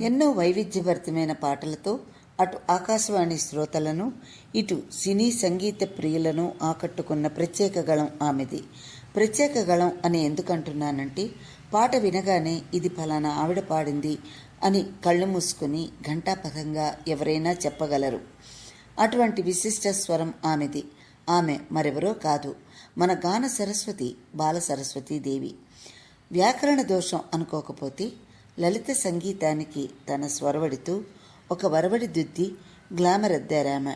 ఎన్నో వైవిధ్యభరితమైన పాటలతో అటు ఆకాశవాణి శ్రోతలను ఇటు సినీ సంగీత ప్రియులను ఆకట్టుకున్న ప్రత్యేక గళం ఆమెది. ప్రత్యేక గళం అని ఎందుకంటున్నానంటే పాట వినగానే ఇది ఫలానా ఆవిడ పాడింది అని కళ్ళు మూసుకుని ఘంటాపథంగా ఎవరైనా చెప్పగలరు. అటువంటి విశిష్ట స్వరం ఆమెది. ఆమె మరెవరో కాదు. మన గాన సరస్వతి బాల సరస్వతీ దేవి వ్యాకరణ దోషం అనుకోకపోతే లలిత సంగీతానికి తన స్వరవడితో ఒక వరవడి దుద్ది గ్లామర్ అద్దారామె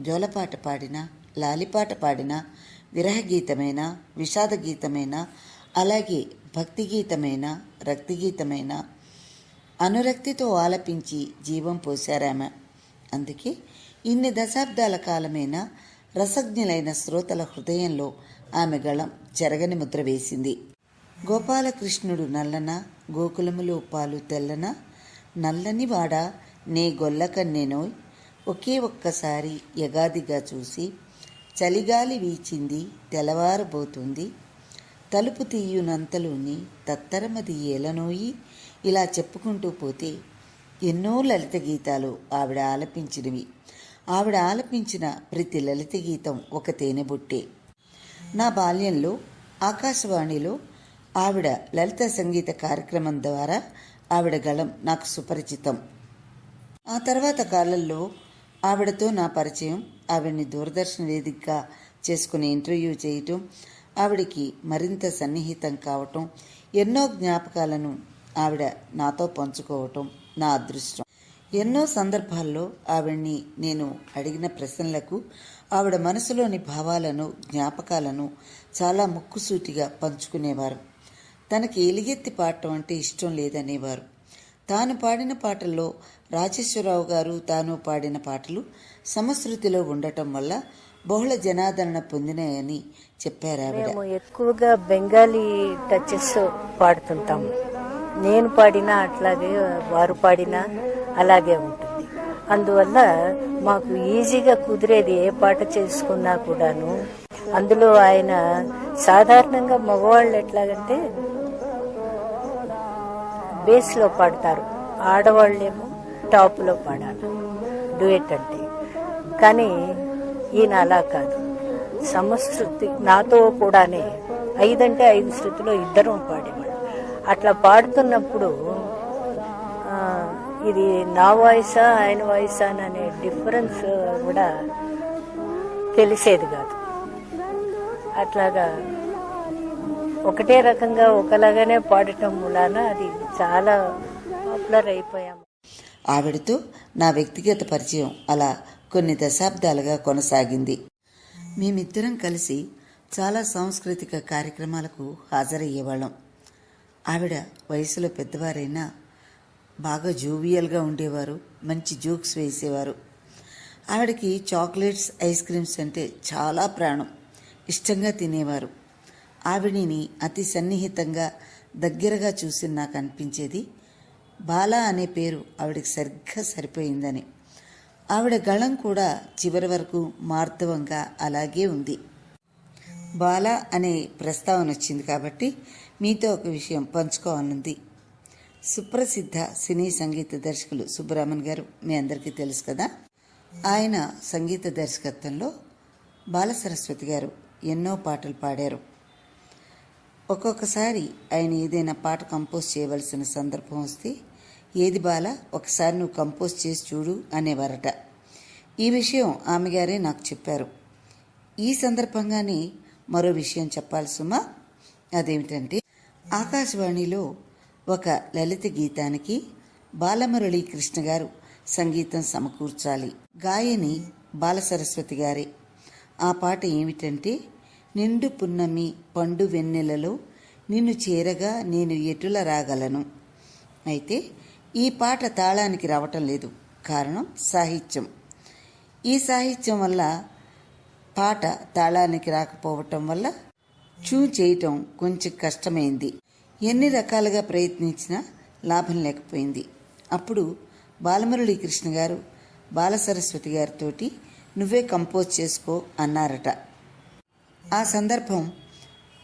జోలపాట పాడినా లాలిపాట పాడినా విరహగీతమైనా విషాద గీతమైన అలాగే భక్తి గీతమైన రక్తి గీతమైన అనురక్తితో ఆలపించి జీవం పోశారామె. అందుకే ఇన్ని దశాబ్దాల కాలమైన రసజ్ఞులైన శ్రోతల హృదయంలో ఆమె గళం చెరగని ముద్ర వేసింది. గోపాలకృష్ణుడు నల్లన గోకులములో పాలు తెల్లన? నల్లని వాడ? నే గొల్లకన్నెనోయ్ ఒకే ఒక్కసారి యగాదిగా చూసి చలిగాలి వీచింది తెల్లవారబోతుంది. తలుపు తీయునంతలోని తత్తరమది ఏలనోయి ఇలా చెప్పుకుంటూ పోతే ఎన్నో లలిత గీతాలు ఆవిడ ఆలపించినవి. ఆవిడ ఆలపించిన ప్రతి లలిత గీతం ఒక తేనెబుట్టే. నా బాల్యంలో ఆకాశవాణిలో ఆవిడ లలిత సంగీత కార్యక్రమం ద్వారా ఆవిడ గళం నాకు సుపరిచితం. ఆ తర్వాత కాలంలో ఆవిడతో నా పరిచయం ఆవిడ్ని దూరదర్శన్ వేదికగా చేసుకుని ఇంటర్వ్యూ చేయటం ఆవిడకి మరింత సన్నిహితం కావటం ఎన్నో జ్ఞాపకాలను ఆవిడ నాతో పంచుకోవటం నా అదృష్టం. ఎన్నో సందర్భాల్లో ఆవిడ్ని నేను అడిగిన ప్రశ్నలకు ఆవిడ మనసులోని భావాలను జ్ఞాపకాలను చాలా ముక్కుసూటిగా పంచుకునేవారు. తనకి ఎలిగెత్తి పాడటం అంటే ఇష్టం లేదనేవారు. తాను పాడిన పాటల్లో రాజేశ్వరరావు గారు తాను పాడిన పాటలు సమశ్రుతిలో ఉండటం వల్ల బహుళ జనాదరణ పొందినాయని చెప్పారు మేము ఎక్కువగా బెంగాలీ టచెస్ పాడుతుంటాము నేను పాడినా అట్లాగే వారు పాడినా అలాగే ఉంటుంది. అందువల్ల మాకు ఈజీగా కుదిరేది ఏ పాట చేసుకున్నా కూడాను. అందులో ఆయన సాధారణంగా మగవాళ్ళు ఎట్లాగంటే బేస్లో పాడతారు. ఆడవాళ్ళేమో టాప్లో పాడాలి. డ్యూయట్ అంటే. కానీ ఈయన అలా కాదు. సమశృతి నాతో కూడానే ఐదంటే ఐదు శృతిలో ఇద్దరం పాడేవాడు అట్లా పాడుతున్నప్పుడు ఇది నా వాయిసా ఆయన వాయిసా అనే డిఫరెన్స్ కూడా తెలిసేది కాదు. అట్లాగా ఒకటే రకంగా ఒకలాగానే పాడటం మూలాన అది చాలా పాపులర్ అయిపోయాము ఆవిడతో నా వ్యక్తిగత పరిచయం అలా కొన్ని దశాబ్దాలుగా కొనసాగింది. మేమిద్దరం కలిసి చాలా సాంస్కృతిక కార్యక్రమాలకు హాజరయ్యేవాళ్ళం. ఆవిడ వయసులో పెద్దవారైనా బాగా జూవియల్గా ఉండేవారు మంచి జోక్స్ వేసేవారు. ఆవిడకి చాక్లెట్స్ ఐస్ క్రీమ్స్ అంటే చాలా ప్రాణం. ఇష్టంగా తినేవారు. ఆవిడిని అతి సన్నిహితంగా దగ్గరగా చూసి నాకు అనిపించేది బాల అనే పేరు ఆవిడకి సరిగ్గా సరిపోయిందని. ఆవిడ గళం కూడా చివరి వరకు మార్ధవంగా అలాగే ఉంది. బాల అనే ప్రస్తావన వచ్చింది కాబట్టి మీతో ఒక విషయం పంచుకోవాలనుంది. సుప్రసిద్ధ సినీ సంగీత దర్శకులు సుబ్రహ్మణ్ గారు మీ అందరికీ తెలుసు కదా? ఆయన సంగీత దర్శకత్వంలో బాల సరస్వతి గారు ఎన్నో పాటలు పాడారు. ఒక్కొక్కసారి ఆయన ఏదైనా పాట కంపోజ్ చేయవలసిన సందర్భం వస్తే ఏది బాల ఒకసారి నువ్వు కంపోజ్ చేసి చూడు అనేవారట. ఈ విషయం ఆమె గారే నాకు చెప్పారు. ఈ సందర్భంగానే మరో విషయం చెప్పాలి సుమా. అదేమిటంటే ఆకాశవాణిలో ఒక లలిత గీతానికి బాలమురళీ కృష్ణ గారు సంగీతం సమకూర్చాలి. గాయని బాలసరస్వతి గారే. ఆ పాట ఏమిటంటే నిండు పున్నమి పండు వెన్నెలలో నిన్ను చేరగా నేను ఎటుల రాగలను? అయితే ఈ పాట తాళానికి రావటం లేదు. కారణం సాహిత్యం. ఈ సాహిత్యం వల్ల పాట తాళానికి రాకపోవటం వల్ల చూ చేయటం కొంచెం కష్టమైంది. ఎన్ని రకాలుగా ప్రయత్నించినా లాభం లేకపోయింది. అప్పుడు బాలమురళీ కృష్ణ గారు బాలసరస్వతి గారితోటి నువ్వే కంపోజ్ చేసుకో అన్నారట. ఆ సందర్భం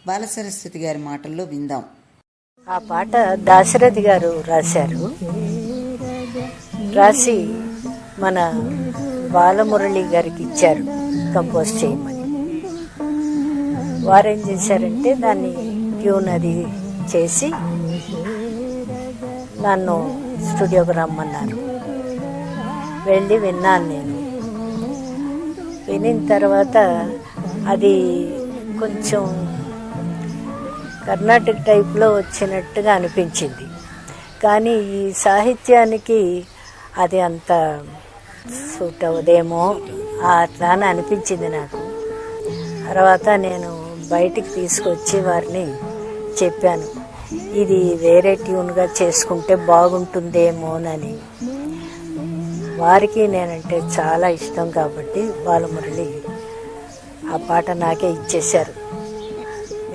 బాలసరస్వతి గారి మాటల్లో విందాం. ఆ పాట దాశరథి గారు రాశారు. రాసి మన బాలమురళి గారికి ఇచ్చారు. కంపోజ్ చేయమని. వారేం చేశారంటే దాన్ని ట్యూన్ అది చేసి నన్ను స్టూడియోకి రమ్మన్నారు. వెళ్ళి విన్నాను నేను. వినిన తర్వాత అది కొంచెం కర్ణాటక టైప్లో వచ్చినట్టుగా అనిపించింది. కానీ ఈ సాహిత్యానికి అది అంత సూట్ అవ్వదేమో అట్లా అని అనిపించింది నాకు. తర్వాత నేను బయటికి తీసుకొచ్చి వారిని చెప్పాను ఇది వేరే ట్యూన్గా చేసుకుంటే బాగుంటుందేమోనని. వారికి నేనంటే చాలా ఇష్టం కాబట్టి బాలమురళి ఆ పాట నాకే ఇచ్చేశారు.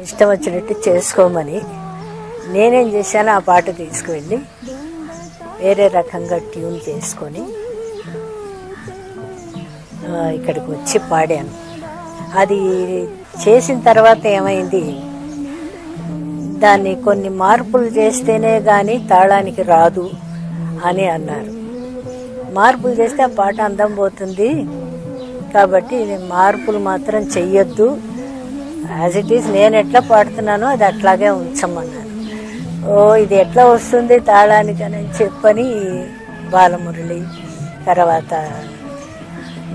ఇష్టం వచ్చినట్టు చేసుకోమని నేనేం చేశాను ఆ పాట తీసుకువెళ్ళి వేరే రకంగా ట్యూన్ చేసుకొని ఇక్కడికి వచ్చి పాడాను. అది చేసిన తర్వాత ఏమైంది? దాన్ని కొన్ని మార్పులు చేస్తేనే కానీ తాళానికి రాదు అని అన్నారు. మార్పులు చేస్తే ఆ పాట అందం పోతుంది. కాబట్టి ఇది మార్పులు మాత్రం చెయ్యొద్దు. యాజ్ ఇట్ ఈస్ నేను ఎట్లా పాడుతున్నానో అది అట్లాగే ఉంచమన్నాను. ఓ ఇది ఎట్లా వస్తుంది తాళానికి అని చెప్పని బాలమురళి తర్వాత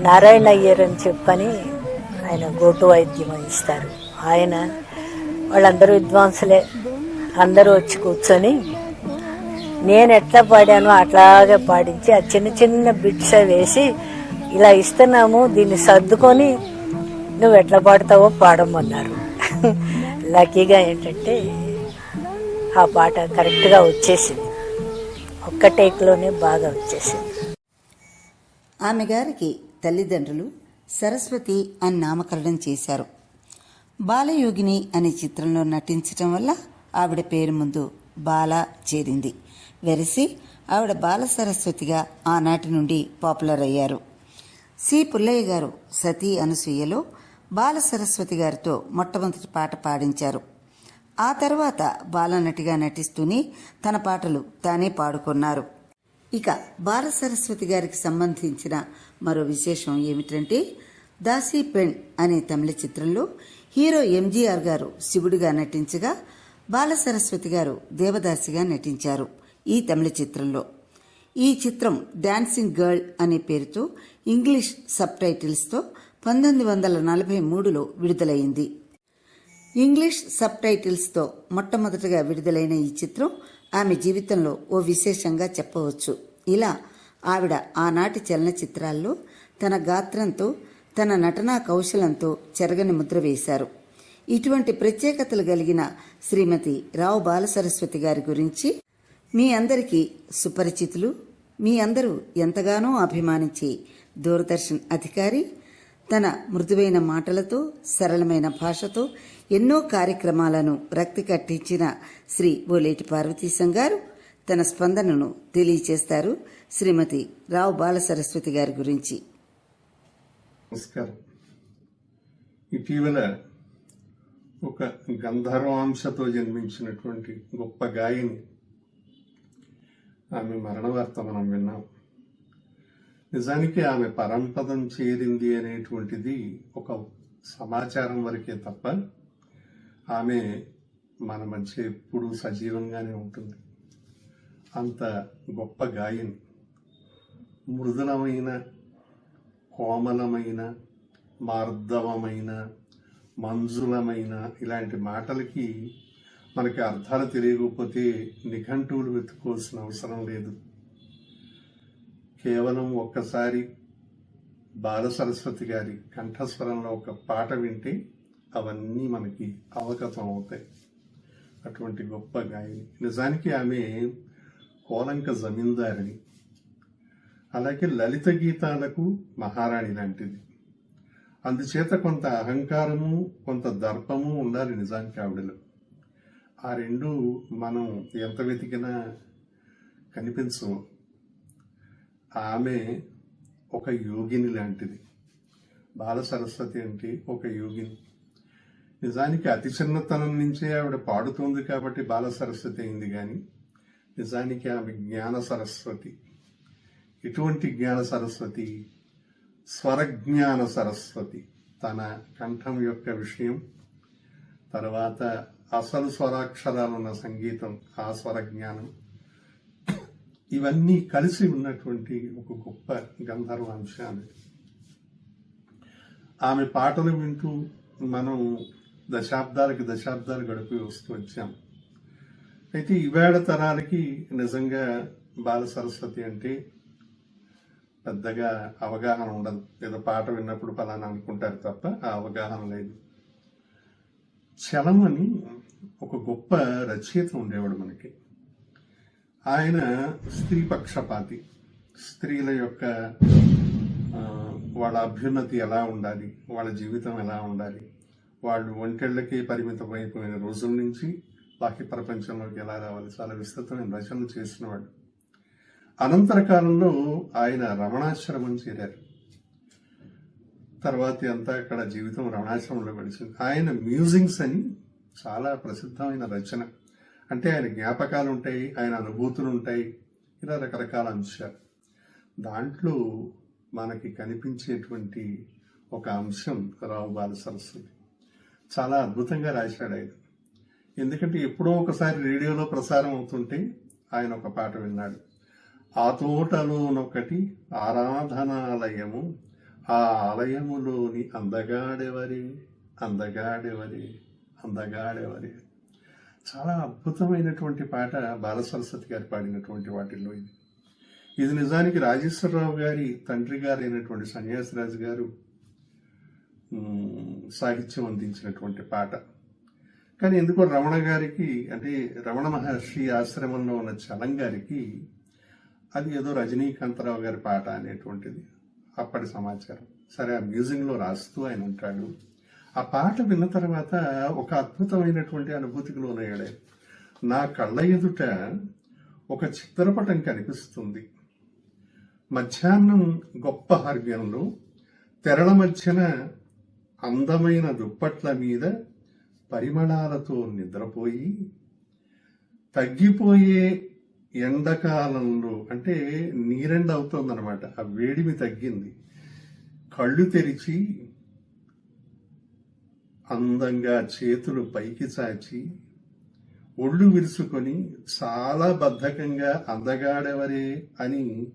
నారాయణ అయ్యర్ అని చెప్పని ఆయన గోటు వైద్యం ఇస్తారు. ఆయన వాళ్ళందరూ విద్వాంసులే. అందరూ వచ్చి కూర్చొని నేను ఎట్లా పాడానో అట్లాగే పాడించి ఆ చిన్న చిన్న బిట్స్ వేసి ఇలా ఇస్తున్నాము దీన్ని సర్దుకొని నువ్వు ఎట్లా పాడతావో పాడమన్నారు. లక్కీగా ఏంటంటే ఆ పాట కరెక్ట్గా వచ్చేసింది. ఒక్క టేక్లోనే బాగా వచ్చేసింది. ఆమె గారికి తల్లిదండ్రులు సరస్వతి అని నామకరణం చేశారు. బాలయోగిని అనే చిత్రంలో నటించటం వల్ల ఆవిడ పేరు ముందు బాల చేరింది. వెరసి ఆవిడ బాల సరస్వతిగా ఆనాటి నుండి పాపులర్ అయ్యారు. సి. పుల్లయ్య గారు సతీ అనసూయలో బాల సరస్వతి గారితో మొట్టమొదటి పాట పాడించారు. ఆ తర్వాత బాలనటిగా నటిస్తూనే తన పాటలు తానే పాడుకున్నారు. ఇక బాల సరస్వతి గారికి సంబంధించిన మరో విశేషం ఏమిటంటే దాసీ పెణ్ అనే తమిళ చిత్రంలో హీరో ఎంజీఆర్ గారు శివుడిగా నటించగా బాల సరస్వతి గారు దేవదాసిగా నటించారు ఈ తమిళ చిత్రంలో. ఈ చిత్రం డాన్సింగ్ గర్ల్ అనే పేరుతో ఇంగ్లీష్ సబ్ టైటిల్స్తో పంతొమ్మిది వందల నలభై మూడులో విడుదలైంది. ఇంగ్లీష్ సబ్ టైటిల్స్తో మొట్టమొదటగా విడుదలైన ఈ చిత్రం ఆమె జీవితంలో ఓ విశేషంగా చెప్పవచ్చు. ఇలా ఆవిడ ఆనాటి చలనచిత్రాల్లో తన గాత్రంతో తన నటనా కౌశలంతో చెరగని ముద్ర వేశారు. ఇటువంటి ప్రత్యేకతలు కలిగిన శ్రీమతి రావు బాలసరస్వతి గారి గురించి మీ అందరికీ సుపరిచితులు మీ అందరూ ఎంతగానో అభిమానించి దూరదర్శన్ అధికారి. తన మృదువైన మాటలతో సరళమైన భాషతో ఎన్నో కార్యక్రమాలను రక్తి కట్టించిన శ్రీ బోలేటి పార్వతీశం గారు తన స్పందనను తెలియచేస్తారు శ్రీమతి రావు బాల సరస్వతి గారి గురించి. నమస్కారం. ఇటీవల ఒక గంధర్వాంశతో జన్మించినటువంటి గొప్ప గాయని ఆమె మరణ వార్త మనం విన్నాం. నిజానికి ఆమె పరంపదం చేరింది అనేటువంటిది ఒక సమాచారం వరకే తప్ప ఆమె మన మధ్య ఎప్పుడూ సజీవంగానే ఉంటుంది. అంత గొప్ప గాయని మృదులమైన కోమలమైన మార్ధవమైన మంజులమైన ఇలాంటి మాటలకి మనకి అర్థాలు తెలియకపోతే నిఘంటువులు వెతుక్కోవాల్సిన అవసరం లేదు. కేవలం ఒక్కసారి బాల సరస్వతి గారి కంఠస్వరంలో ఒక పాట వింటే అవన్నీ మనకి అవగతం అవుతాయి అటువంటి గొప్ప గాయని. నిజానికి ఆమె కోలంక జమీందారిని అలాగే లలిత గీతాలకు మహారాణి లాంటిది. అందుచేత కొంత అహంకారము కొంత దర్పము ఉండాలి నిజానికి ఆవిడలో. ఆ రెండు మనం ఎంత వెతికినా కనిపించవు. ఆమె ఒక యోగిని లాంటిది. బాల సరస్వతి అంటే ఒక యోగిని. నిజానికి అతి చిన్నతనం నుంచే ఆవిడ పాడుతోంది కాబట్టి బాల సరస్వతి అయింది కానీ నిజానికి ఆమె జ్ఞాన సరస్వతి. ఎటువంటి జ్ఞాన సరస్వతి స్వరజ్ఞాన సరస్వతి తన కంఠం యొక్క విషయం. తర్వాత అసలు స్వరాక్షరాలున్న సంగీతం ఆ స్వరజ్ఞానం. ఇవన్నీ కలిసి ఉన్నటువంటి ఒక గొప్ప గంధర్వ అంశాలు. ఆమె పాటలు వింటూ మనం దశాబ్దాలకి దశాబ్దాలు గడిపి వస్తూ వచ్చాం. అయితే ఈవేళ తరానికి నిజంగా బాల సరస్వతి అంటే పెద్దగా అవగాహన ఉండదు. ఏదో పాట విన్నప్పుడు ఫలానా అనుకుంటారు తప్ప ఆ అవగాహన లేదు. చలం అని ఒక గొప్ప రచయిత ఉండేవాడు మనకి. ఆయన స్త్రీ పక్షపాతి. స్త్రీల యొక్క వాళ్ళ అభ్యున్నతి ఎలా ఉండాలి వాళ్ళ జీవితం ఎలా ఉండాలి వాళ్ళు ఒంటెళ్ళకి పరిమితం అయిపోయిన రోజుల నుంచి బాహ్య ప్రపంచంలోకి ఎలా రావాలి చాలా విస్తృతమైన రచనలు చేసినవాడు. అనంతర కాలంలో ఆయన రమణాశ్రమం చేరారు. తర్వాత అంతా అక్కడ జీవితం రమణాశ్రమంలో గడిచింది. ఆయన మ్యూజింగ్స్ అని చాలా ప్రసిద్ధమైన రచన. అంటే ఆయన జ్ఞాపకాలు ఉంటాయి ఆయన అనుభూతులు ఉంటాయి ఇలా రకరకాల అంశాలు. దాంట్లో మనకి కనిపించేటువంటి ఒక అంశం రావు బాల సరస్వతి చాలా అద్భుతంగా రాశాడు ఆయన. ఎందుకంటే ఎప్పుడో ఒకసారి రేడియోలో ప్రసారం అవుతుంటే ఆయన ఒక పాట విన్నాడు. ఆ తోటలోనొకటి ఆరాధనాలయము ఆ ఆలయములోని అందగాడెవరి అందగాడెవరి అందగాడెవరి చాలా అద్భుతమైనటువంటి పాట బాల సరస్వతి గారు పాడినటువంటి వాటిల్లో ఇది. ఇది నిజానికి రాజేశ్వరరావు గారి తండ్రి గారు అయినటువంటి సన్యాసిరాజు గారు సాహిత్యం అందించినటువంటి పాట. కానీ ఎందుకో రమణ గారికి అంటే రమణ మహర్షి ఆశ్రమంలో ఉన్న చలం గారికి అది ఏదో రజనీకాంతరావు గారి పాట అనేటువంటిది. అప్పటి సమాచారం. సరే ఆ మ్యూజియంలో రాస్తూ ఆయన ఉంటాడు. ఆ పాట విన్న తర్వాత ఒక అద్భుతమైనటువంటి అనుభూతికి లోనయ్యాడు. నా కళ్ళ ఎదుట ఒక చిత్రపటం కనిపిస్తుంది. మధ్యాహ్నం గొప్ప హర్గ్యంలో తెరల మధ్యన అందమైన దుప్పట్ల మీద పరిమళాలతో నిద్రపోయి తగ్గిపోయే ఎండకాలంలో అంటే నీరెండ అవుతోందనమాట ఆ వేడిమి తగ్గింది. కళ్ళు తెరిచి అందంగా చేతులు పైకి చాచి ఒళ్ళు విరుచుకొని చాలా బద్ధకంగా అందగాడెవరే అని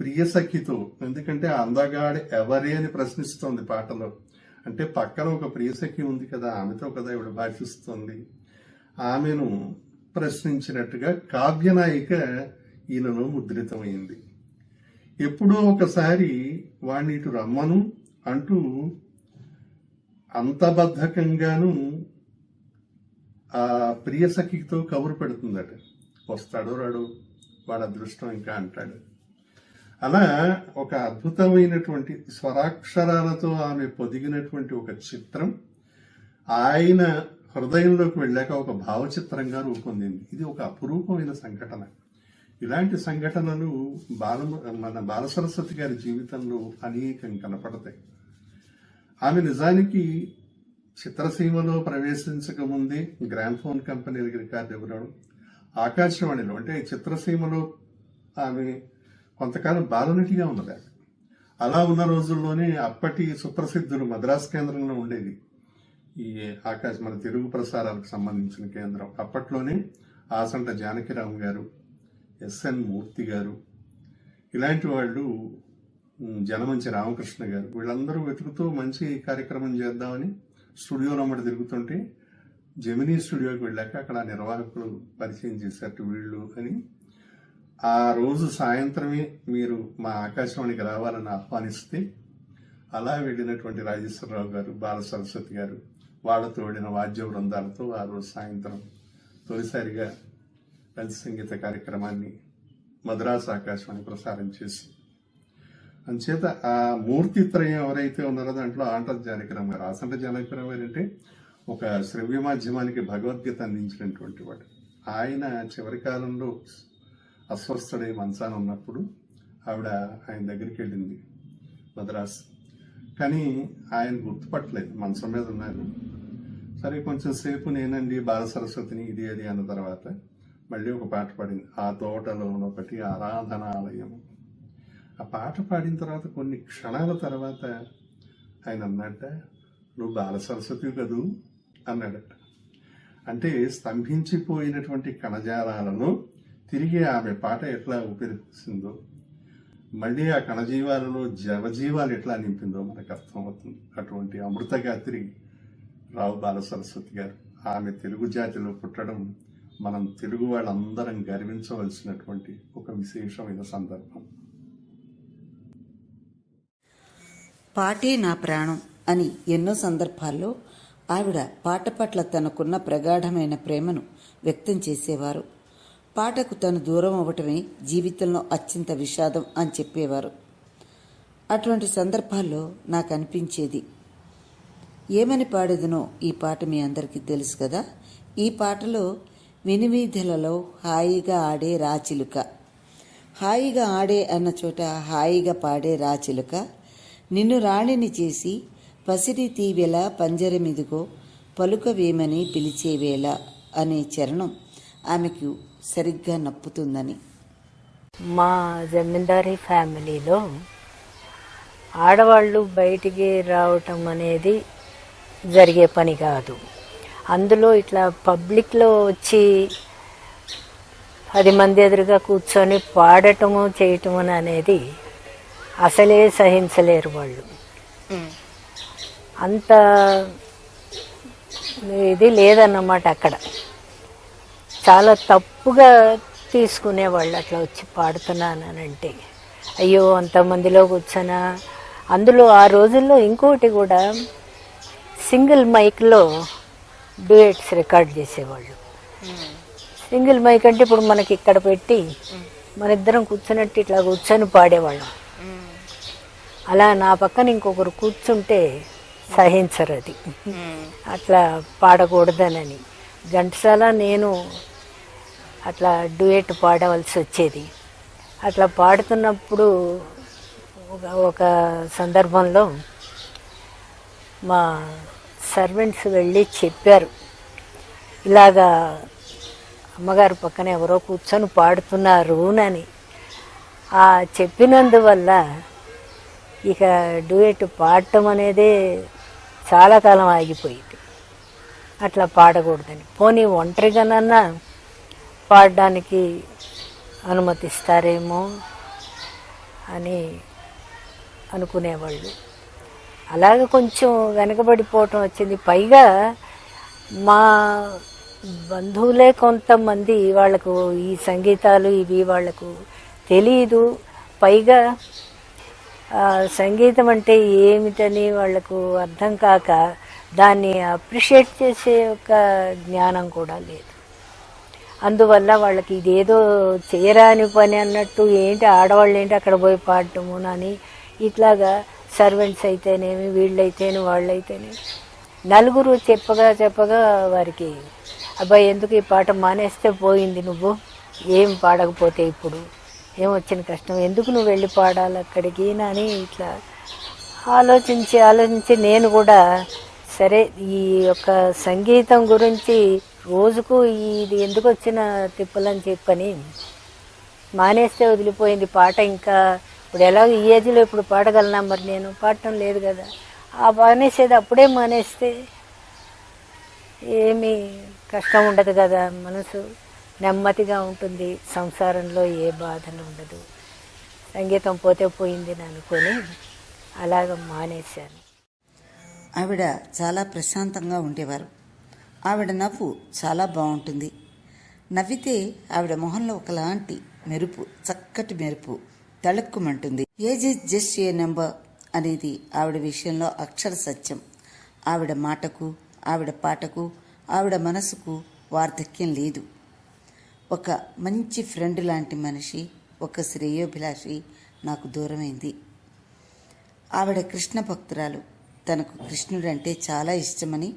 ప్రియసఖితో ఎందుకంటే అందగాడ ఎవరే అని ప్రశ్నిస్తోంది పాటలో. అంటే పక్కన ఒక ప్రియసఖి ఉంది కదా ఆమెతో కదా ఇవిడ భాషిస్తోంది. ఆమెను ప్రశ్నించినట్టుగా కావ్యనాయిక ఈయనలో ముద్రితమైంది. ఎప్పుడో ఒకసారి వాణ్ణి ఇటు రమ్మను అంటూ అంతబద్ధకంగాను ఆ ప్రియ సఖితో కబురు పెడుతుందట. వస్తాడో రాడు వాడు అదృష్టం ఇంకా అంటాడు. అలా ఒక అద్భుతమైనటువంటి స్వరాక్షరాలతో ఆమె పొదిగినటువంటి ఒక చిత్రం ఆయన హృదయంలోకి వెళ్ళాక ఒక భావచిత్రంగా రూపొందింది. ఇది ఒక అపురూపమైన సంఘటన. ఇలాంటి సంఘటనలు బాల మన బాలసరస్వతి గారి జీవితంలో అనేకం కనపడతాయి. ఆమె నిజానికి చిత్రసీమలో ప్రవేశించక ముందే గ్రామ్ఫోన్ కంపెనీ రికార్డు ఇవ్వడం ఆకాశవాణిలో అంటే చిత్రసీమలో ఆమె కొంతకాలం బాలనటిగా ఉన్నది. అలా ఉన్న రోజుల్లోనే అప్పటి సుప్రసిద్ధులు మద్రాస్ కేంద్రంలో ఉండేది. ఈ ఆకాశ మన తెలుగు ప్రసారాలకు సంబంధించిన కేంద్రం. అప్పట్లోనే ఆసంట జానకిరామ్ గారు ఎస్ఎన్ మూర్తి గారు ఇలాంటి వాళ్ళు జనమంచి రామకృష్ణ గారు. వీళ్ళందరూ వెతుకుతూ మంచి కార్యక్రమం చేద్దామని స్టూడియోలో అమ్మటి తిరుగుతుంటే జమినీ స్టూడియోకి వెళ్ళాక అక్కడ నిర్వాహకులు పరిచయం చేశారు వీళ్ళు అని. ఆ రోజు సాయంత్రమే మీరు మా ఆకాశవాణికి రావాలని ఆహ్వానిస్తే అలా వెళ్ళినటువంటి రాజేశ్వరరావు గారు బాల సరస్వతి గారు వాళ్ళతో వెళ్ళిన వాద్య బృందాలతో ఆ రోజు సాయంత్రం తొలిసారిగా లలిత సంగీత కార్యక్రమాన్ని మద్రాసు ఆకాశవాణి ప్రసారం చేసి అంచేత ఆ మూర్తి త్రయం ఎవరైతే ఉన్నారో దాంట్లో ఆంట జానకిరామ్ గారు ఆసంట జానకిరామ్ గారు అంటే ఒక శ్రవ్య మాధ్యమానికి భగవద్గీత అందించినటువంటి వాడు. ఆయన చివరి కాలంలో అస్వస్థుడై మంచాన ఉన్నప్పుడు ఆవిడ ఆయన దగ్గరికి వెళ్ళింది మద్రాస్. కానీ ఆయన గుర్తుపట్టలేదు మంచం మీద ఉన్నారు. సరే కొంచెం సేపు నేనండి బాల సరస్వతిని ఇది అది అన్న తర్వాత మళ్ళీ ఒక పాట పాడింది. ఆ తోటలో ఒకటి ఆరాధనాలయం. ఆ పాట పాడిన తర్వాత కొన్ని క్షణాల తర్వాత ఆయన అన్నట్ట నువ్వు బాల సరస్వతి కదూ? అన్నాడట. అంటే స్తంభించిపోయినటువంటి కణజాలాలను తిరిగి ఆమె పాట ఎట్లా ఉపయోగిస్తుందో మళ్ళీ ఆ కణజీవాలలో జవజీవాలు ఎట్లా నింపిందో మనకు అర్థమవుతుంది. అటువంటి అమృతగాత్రి రావు బాల సరస్వతి గారు ఆమె తెలుగు జాతిలో పుట్టడం మనం తెలుగు వాళ్ళందరం గర్వించవలసినటువంటి ఒక విశేషమైన సందర్భం. పాటే నా ప్రాణం అని ఎన్నో సందర్భాల్లో ఆవిడ పాట పట్ల తనకున్న ప్రగాఢమైన ప్రేమను వ్యక్తం చేసేవారు. పాటకు తను దూరం అవ్వటమే జీవితంలో అత్యంత విషాదం అని చెప్పేవారు. అటువంటి సందర్భాల్లో నాకు అనిపించేది ఏమని పాడేదనో ఈ పాట మీ అందరికీ తెలుసు కదా? ఈ పాటలో వినివీధులలో హాయిగా ఆడే రాచిలుక హాయిగా ఆడే అన్న చోట హాయిగా పాడే రాచిలుక నిన్ను రాణిని చేసి పసిడి తీవెల పంజరమిదిగో పలుకవేమని పిలిచేవేళ అనే చరణం ఆమెకు సరిగ్గా నప్పుతుందని. మా జమీందారీ ఫ్యామిలీలో ఆడవాళ్ళు బయటికి రావటం అనేది జరిగే పని కాదు. అందులో ఇట్లా పబ్లిక్లో వచ్చి పది మంది ఎదురుగా కూర్చొని పాడటము చేయటము అనేది అసలే సహించలేరు వాళ్ళు. అంత ఇది లేదన్నమాట అక్కడ. చాలా తప్పుగా తీసుకునేవాళ్ళు అట్లా వచ్చి పాడుతున్నానంటే అయ్యో అంతమందిలో కూర్చొనా? అందులో ఆ రోజుల్లో ఇంకోటి కూడా సింగిల్ మైక్లో డ్యూయట్స్ రికార్డ్ చేసేవాళ్ళు. సింగిల్ మైక్ అంటే ఇప్పుడు మనకి ఇక్కడ పెట్టి మన ఇద్దరం కూర్చున్నట్టు ఇట్లా కూర్చొని పాడేవాళ్ళం. అలా నా పక్కన ఇంకొకరు కూర్చుంటే సహించరు అది. అట్లా పాడకూడదనని. ఘంటసాల నేను అట్లా డ్యూయట్ పాడవలసి వచ్చేది. అట్లా పాడుతున్నప్పుడు ఒక- ఒక సందర్భంలో మా సర్వెంట్స్ వెళ్ళి చెప్పారు. ఇలాగా అమ్మగారు పక్కన ఎవరో కూర్చొని పాడుతున్నారు అని. ఆ చెప్పినందువల్ల ఇక డ్యూయట్ పాడటం అనేదే చాలా కాలం ఆగిపోయింది. అట్లా పాడకూడదని. పోనీ ఒంటరిగానన్నా పాడడానికి అనుమతిస్తారేమో అని అనుకునేవాళ్ళు. అలాగ కొంచెం వెనకబడిపోవటం వచ్చింది. పైగా మా బంధువులే కొంతమంది వాళ్ళకు ఈ సంగీతాలు ఇవి వాళ్ళకు తెలియదు పైగా సంగీతం అంటే ఏమిటని వాళ్ళకు అర్థం కాక దాన్ని అప్రిషియేట్ చేసే ఒక జ్ఞానం కూడా లేదు. అందువల్ల వాళ్ళకి ఇదేదో చేయరాని పని అన్నట్టు ఏంటి ఆడవాళ్ళు ఏంటి అక్కడ పోయి పాడటము అని ఇట్లాగా సర్వెంట్స్ అయితేనేమి వీళ్ళైతేనే వాళ్ళైతేనే నలుగురు చెప్పగా చెప్పగా వారికి అబ్బాయి ఎందుకు ఈ పాట మానేస్తే పోయింది నువ్వు? ఏం పాడకపోతే ఇప్పుడు? ఏం వచ్చిన కష్టం? ఎందుకు నువ్వు వెళ్ళి పాడాలి అక్కడికి? అని ఇట్లా ఆలోచించి ఆలోచించి నేను కూడా సరే ఈ యొక్క సంగీతం గురించి రోజుకు ఇది ఎందుకు వచ్చిన తిప్పలని చెప్పని మానేస్తే వదిలిపోయింది పాట ఇంకా. ఇప్పుడు ఎలా ఈ ఏజ్లో ఇప్పుడు పాడగలనా మరి నేను? పాడటం లేదు కదా. ఆ మానేసేది అప్పుడే మానేస్తే ఏమీ కష్టం ఉండదు కదా మనసు. నెమ్మదిగా ఉంటుంది. సంసారంలో ఏ బాధలు ఉండదు. సంగీతం పోతే పోయింది అని అనుకొని అలాగ మానేశాను. ఆవిడ చాలా ప్రశాంతంగా ఉండేవారు. ఆవిడ నవ్వు చాలా బాగుంటుంది. నవ్వితే ఆవిడ మొహంలో ఒకలాంటి మెరుపు చక్కటి మెరుపు తళుక్కుమంటుంది. Age is just a number అనేది ఆవిడ విషయంలో అక్షర సత్యం. ఆవిడ మాటకు ఆవిడ పాటకు ఆవిడ మనసుకు వార్ధక్యం లేదు. ఒక మంచి ఫ్రెండ్ లాంటి మనిషి ఒక శ్రేయోభిలాషి నాకు దూరమైంది. ఆవిడ కృష్ణ భక్తురాలు. తనకు కృష్ణుడంటే చాలా ఇష్టమని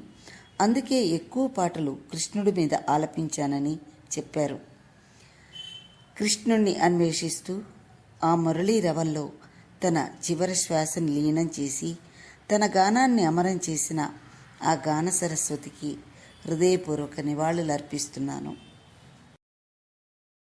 అందుకే ఎక్కువ పాటలు కృష్ణుడి మీద ఆలపించానని చెప్పారు. కృష్ణుణ్ణి అన్వేషిస్తూ ఆ మురళీ రవంలో తన చివరి శ్వాసను లీనం చేసి తన గానాన్ని అమరం చేసిన ఆ గాన సరస్వతికి హృదయపూర్వక నివాళులర్పిస్తున్నాను.